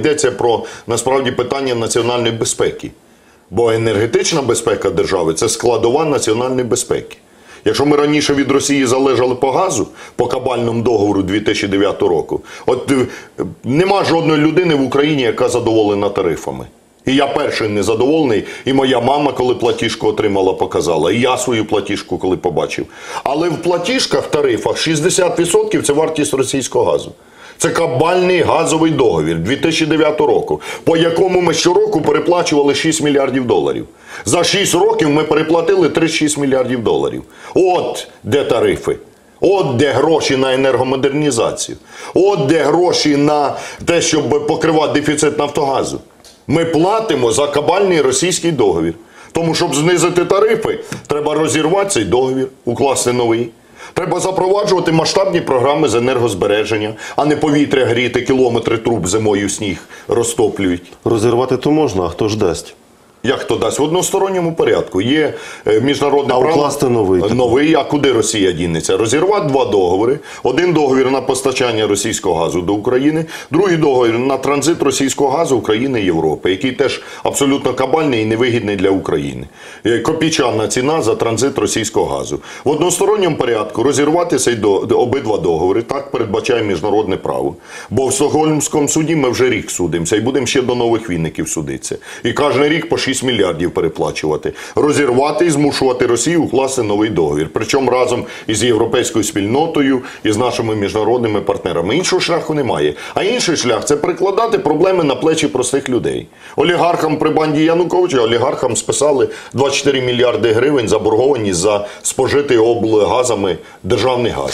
Йдеться про насправді питання національної безпеки. Бо енергетична безпека держави це складова національної безпеки. Якщо ми раніше від Росії залежали по газу по кабальному договору 2009 року, от е, нема жодної людини в Україні, яка задоволена тарифами. І я перший незадоволений, і моя мама, коли платіжку отримала, показала. І я свою платіжку, коли побачив. Але в платіжках, тарифах 60% це вартість російського газу. Це кабальний газовий договір 2009 року, по якому ми щороку переплачували 6 мільярдів доларів. За 6 років ми переплатили 36 мільярдів доларів. От де тарифи. От де гроші на енергомодернізацію. От де гроші на те, щоб покривати дефіцит Нафтогазу. Ми платимо за кабальний російський договір. Тому, щоб знизити тарифи, треба розірвати цей договір, укласти новий. Треба запроваджувати масштабні програми з енергозбереження, а не повітря гріти, кілометри труб зимою сніг розтоплюють. Розірвати то можна, а хто ж дасть? Як то дасть? В односторонньому порядку. Є е, міжнародне А право. укласти новий? Новий, а куди Росія дінеться? Розірвати два договори. Один договір на постачання російського газу до України, другий договір на транзит російського газу України і Європи, який теж абсолютно кабальний і невигідний для України. Е, Копійчана ціна за транзит російського газу. В односторонньому порядку розірвати цей до, обидва договори. Так передбачає міжнародне право. Бо в Стокгольмському суді ми вже рік судимося і будемо ще до нових вінників судитися. І кожен рік по 6 мільярдів переплачувати. Розірвати і змушувати Росію укласти новий договір. Причому разом із європейською спільнотою і з нашими міжнародними партнерами. Іншого шляху немає. А інший шлях це перекладати проблеми на плечі простих людей. Олігархам при банді Януковича олігархам списали 24 мільярди гривень заборгованість за спожитий облгазами державний газ.